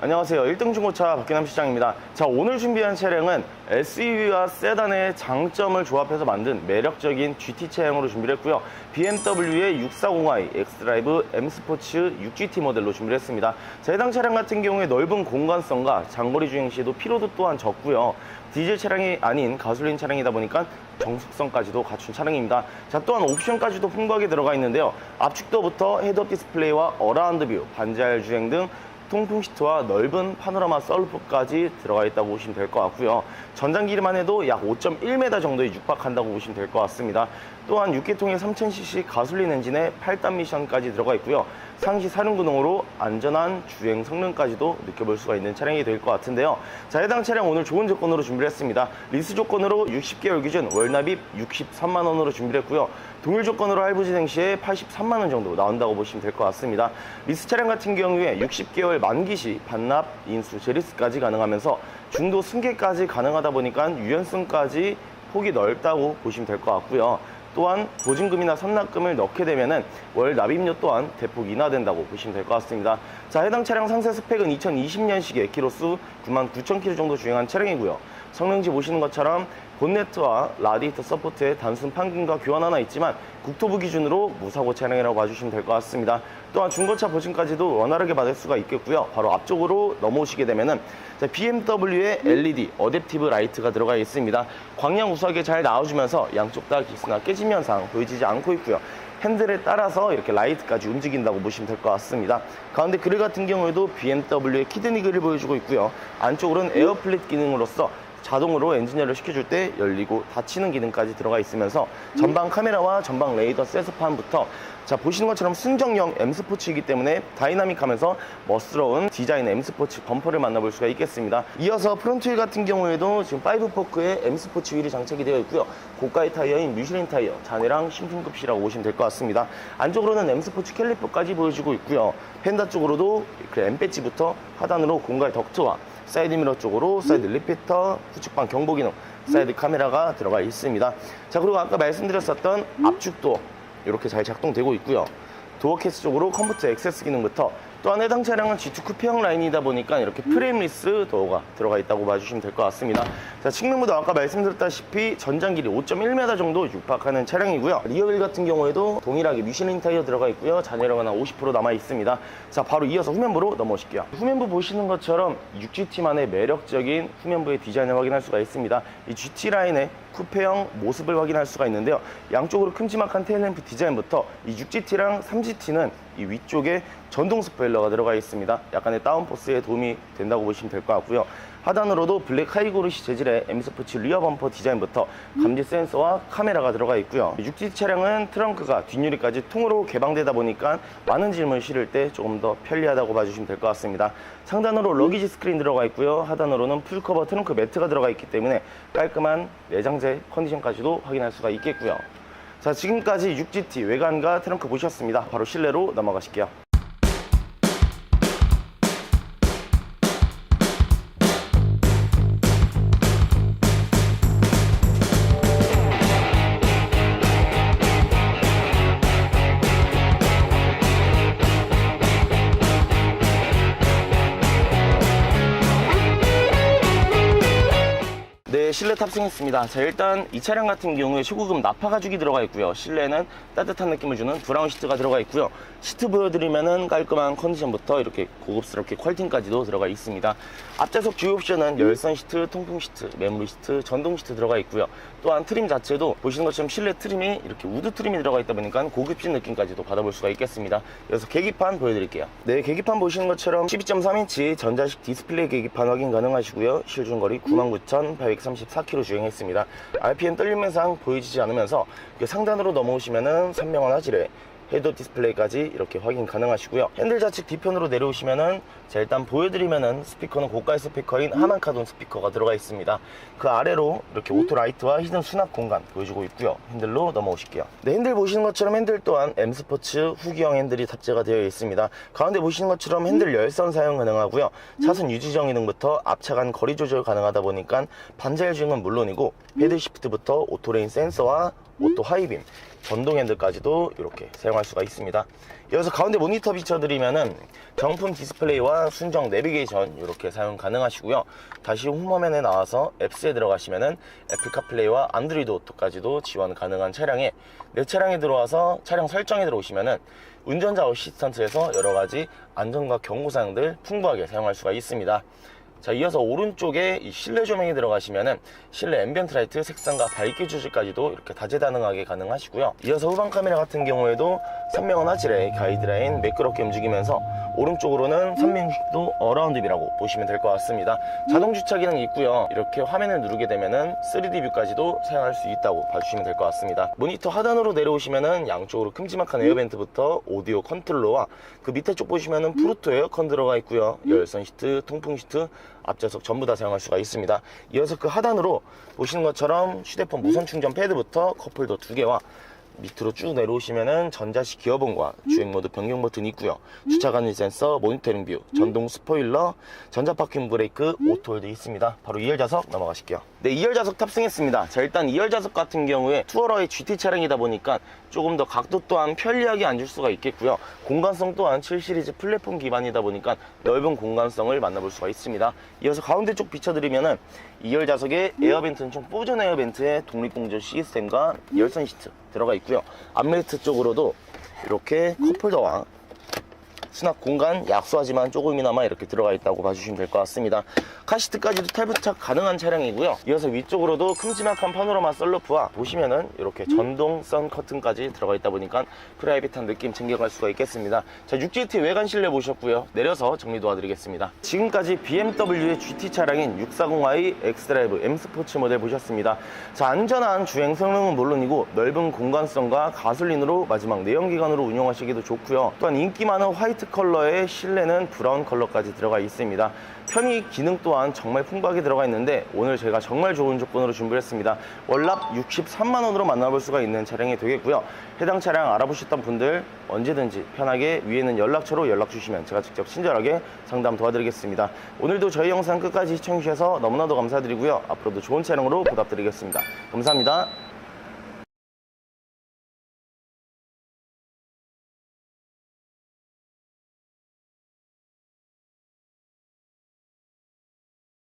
안녕하세요. 1등 중고차 박기남 시장입니다. 자, 오늘 준비한 차량은 SUV와 세단의 장점을 조합해서 만든 매력적인 GT 차량으로 준비를 했고요. BMW의 640i X드라이브 M 스포츠 6GT 모델로 준비를 했습니다. 자, 해당 차량 같은 경우에 넓은 공간성과 장거리 주행 시에도 피로도 또한 적고요. 디젤 차량이 아닌 가솔린 차량이다 보니까 정숙성까지도 갖춘 차량입니다. 자, 또한 옵션까지도 풍부하게 들어가 있는데요. 앞축도부터 헤드업 디스플레이와 어라운드 뷰, 반자율 주행 등 통풍 시트와 넓은 파노라마 썰루프까지 들어가 있다고 보시면 될 것 같고요. 전장기만 해도 약 5.1m 정도에 육박한다고 보시면 될 것 같습니다. 또한 6계통의 3000cc 가솔린 엔진에 8단 미션까지 들어가 있고요. 상시 사륜구동으로 안전한 주행 성능까지도 느껴볼 수가 있는 차량이 될 것 같은데요. 자, 해당 차량 오늘 좋은 조건으로 준비를 했습니다. 리스 조건으로 60개월 기준 월납입 63만 원으로 준비를 했고요. 동일 조건으로 할부 진행 시에 83만 원 정도 나온다고 보시면 될 것 같습니다. 리스 차량 같은 경우에 60개월 만기 시 반납, 인수, 제리스까지 가능하면서 중도 승계까지 가능하다 보니까 유연성까지 폭이 넓다고 보시면 될 것 같고요. 또한 보증금이나 선납금을 넣게 되면은 월 납입료 또한 대폭 인하된다고 보시면 될 것 같습니다. 자, 해당 차량 상세 스펙은 2020년식의 키로수 99,000km 정도 주행한 차량이고요. 성능지 보시는 것처럼 본네트와 라디에이터 서포트에 단순 판금과 교환 하나 있지만 국토부 기준으로 무사고 차량이라고 봐주시면 될 것 같습니다. 또한 중고차 보증까지도 원활하게 받을 수가 있겠고요. 바로 앞쪽으로 넘어오시게 되면은 자, BMW의 LED 어댑티브 라이트가 들어가 있습니다. 광량 우수하게 잘 나와주면서 양쪽 다 기스나 깨짐 현상 보이지 않고 있고요. 핸들에 따라서 이렇게 라이트까지 움직인다고 보시면 될 것 같습니다. 가운데 그릴 같은 경우에도 BMW의 키드니 그릴 보여주고 있고요. 안쪽으로는 에어플릿 기능으로서 자동으로 엔지니어를 시켜줄 때 열리고 닫히는 기능까지 들어가 있으면서 전방 카메라와 전방 레이더 센서판부터 자 보시는 것처럼 순정형 M 스포츠이기 때문에 다이나믹하면서 멋스러운 디자인의 M 스포츠 범퍼를 만나볼 수가 있겠습니다. 이어서 프론트 휠 같은 경우에도 지금 5포크의 M 스포츠 휠이 장착이 되어 있고요. 고가의 타이어인 미슐린 타이어 잔해랑 신품급시라고 보시면 될 것 같습니다. 안쪽으로는 M 스포츠 캘리퍼까지 보여주고 있고요. 펜다 쪽으로도 그 M 배지부터 하단으로 공갈 덕트와 사이드 미러 쪽으로 사이드 리피터, 후측방 경보 기능, 사이드 카메라가 들어가 있습니다. 자, 그리고 아까 말씀드렸었던 압축도 이렇게 잘 작동되고 있고요. 도어 케이스 쪽으로 컴포트 액세스 기능부터 또한 해당 차량은 G2 쿠페형 라인이다 보니까 이렇게 프레임리스 도어가 들어가 있다고 봐주시면 될 것 같습니다. 자, 측면부도 아까 말씀드렸다시피 전장 길이 5.1m 정도 육박하는 차량이고요. 리어휠 같은 경우에도 동일하게 미슐린 타이어 들어가 있고요. 잔여량은 한50% 남아 있습니다. 자, 바로 이어서 후면부로 넘어오실게요. 후면부 보시는 것처럼 6GT만의 매력적인 후면부의 디자인을 확인할 수가 있습니다. 이 GT 라인의 쿠페형 모습을 확인할 수가 있는데요. 양쪽으로 큼지막한 테일램프 디자인부터 이 6GT랑 3GT는 이 위쪽에 전동 스포일러가 들어가 있습니다. 약간의 다운포스에 도움이 된다고 보시면 될 것 같고요. 하단으로도 블랙 하이고르시 재질의 M스포츠 리어 범퍼 디자인부터 감지 센서와 카메라가 들어가 있고요. 6GT 차량은 트렁크가 뒷유리까지 통으로 개방되다 보니까 많은 짐을 실을 때 조금 더 편리하다고 봐주시면 될 것 같습니다. 상단으로 러기지 스크린 들어가 있고요. 하단으로는 풀커버 트렁크 매트가 들어가 있기 때문에 깔끔한 내장재 컨디션까지도 확인할 수가 있겠고요. 자, 지금까지 6GT 외관과 트렁크 보셨습니다. 바로 실내로 넘어가실게요. 네, 실내 탑승했습니다. 자, 일단 이 차량 같은 경우에 초고급 나파 가죽이 들어가 있고요. 실내는 따뜻한 느낌을 주는 브라운 시트가 들어가 있고요. 시트 보여드리면은 깔끔한 컨디션부터 이렇게 고급스럽게 퀄팅까지도 들어가 있습니다. 앞좌석 주요 옵션은 열선 시트, 통풍 시트, 메모리 시트, 전동 시트 들어가 있고요. 또한 트림 자체도 보시는 것처럼 실내 트림이 이렇게 우드 트림이 들어가 있다 보니까 고급진 느낌까지도 받아볼 수가 있겠습니다. 그래서 계기판 보여드릴게요. 네, 계기판 보시는 것처럼 12.3인치 전자식 디스플레이 계기판 확인 가능하시고요. 실중거리 99,834km 주행했습니다. RPM 떨림 현상 보이지 않으면서 그 상단으로 넘어오시면은 선명한 화질의 헤드 디스플레이까지 이렇게 확인 가능하시고요. 핸들 좌측 뒤편으로 내려오시면은 자 일단 보여드리면은 스피커는 고가의 스피커인 하만카돈 스피커가 들어가 있습니다. 그 아래로 이렇게 오토 라이트와 히든 수납 공간 보여주고 있고요. 핸들로 넘어오실게요. 네, 핸들 보시는 것처럼 핸들 또한 M 스포츠 후기형 핸들이 탑재가 되어 있습니다. 가운데 보시는 것처럼 핸들 열선 사용 가능하고요. 차선 유지 정기능부터 앞차 간 거리 조절 가능하다 보니까 반자율 주행은 물론이고 패드 시프트부터 오토레인 센서와 오토 하이빔, 전동 핸들까지도 이렇게 사용할 수가 있습니다. 이어서 가운데 모니터 비춰드리면은 정품 디스플레이와 순정 내비게이션 이렇게 사용 가능하시고요. 다시 홈화면에 나와서 앱스에 들어가시면은 애플 카플레이와 안드로이드 오토까지도 지원 가능한 차량에 내 차량에 들어와서 차량 설정에 들어오시면은 운전자 어시스턴트에서 여러 가지 안전과 경고 사항들 풍부하게 사용할 수가 있습니다. 자, 이어서 오른쪽에 이 실내 조명이 들어가시면은 실내 앰비언트 라이트 색상과 밝기 조절까지도 이렇게 다재다능하게 가능하시고요. 이어서 후방 카메라 같은 경우에도 선명한 화질의 가이드라인 매끄럽게 움직이면서 오른쪽으로는 360도 어라운드비라고 보시면 될 것 같습니다. 자동 주차 기능이 있고요. 이렇게 화면을 누르게 되면은 3D 뷰까지도 사용할 수 있다고 봐주시면 될 것 같습니다. 모니터 하단으로 내려오시면은 양쪽으로 큼지막한 에어벤트부터 오디오 컨트롤러와 그 밑에 쪽 보시면은 프루토 에어컨 들어가 있고요. 열선 시트, 통풍 시트, 앞좌석 전부 다 사용할 수가 있습니다. 이어서 그 하단으로 보시는 것처럼 휴대폰 무선 충전 패드부터 컵홀더 두 개와 밑으로 쭉 내려오시면은 전자식 기어봉과 주행 모드 변경 버튼이 있고요. 주차 간이 센서, 모니터링 뷰, 전동 스포일러, 전자 파킹 브레이크, 오토홀드 있습니다. 바로 2열 좌석 넘어가실게요. 네, 2열 좌석 탑승했습니다. 자, 일단 2열 좌석 같은 경우에 투어러의 GT 차량이다 보니까 조금 더 각도 또한 편리하게 앉을 수가 있겠고요. 공간성 또한 7 시리즈 플랫폼 기반이다 보니까 넓은 공간성을 만나볼 수가 있습니다. 이어서 가운데 쪽 비춰드리면은 2열 좌석에 에어벤트는 총 뽀전 에어벤트에 독립공조 시스템과 열선 시트 들어가 있고요. 앞매트 쪽으로도 이렇게 컵홀더와 수납 공간 약소하지만 조금이나마 이렇게 들어가 있다고 봐주시면 될 것 같습니다. 카시트까지도 탈부착 가능한 차량이고요. 이어서 위쪽으로도 큼지막한 파노라마 썬루프와 보시면은 이렇게 전동 선 커튼까지 들어가 있다 보니까 프라이빗한 느낌 챙겨갈 수가 있겠습니다. 자, 6GT 외관 실내 보셨고요. 내려서 정리 도와드리겠습니다. 지금까지 BMW의 GT 차량인 640i 엑스드라이브 M 스포츠 모델 보셨습니다. 자, 안전한 주행 성능은 물론이고 넓은 공간성과 가솔린으로 마지막 내연기관으로 운영하시기도 좋고요. 또한 인기 많은 화이트 컬러의 실내는 브라운 컬러까지 들어가 있습니다. 편의 기능 또한 정말 풍부하게 들어가 있는데 오늘 제가 정말 좋은 조건으로 준비했습니다. 월납 63만 원으로 만나볼 수가 있는 차량이 되겠고요. 해당 차량 알아보셨던 분들 언제든지 편하게 위에 는 연락처로 연락 주시면 제가 직접 친절하게 상담 도와드리겠습니다. 오늘도 저희 영상 끝까지 시청해 주셔서 너무나도 감사드리고요. 앞으로도 좋은 차량으로 보답드리겠습니다. 감사합니다.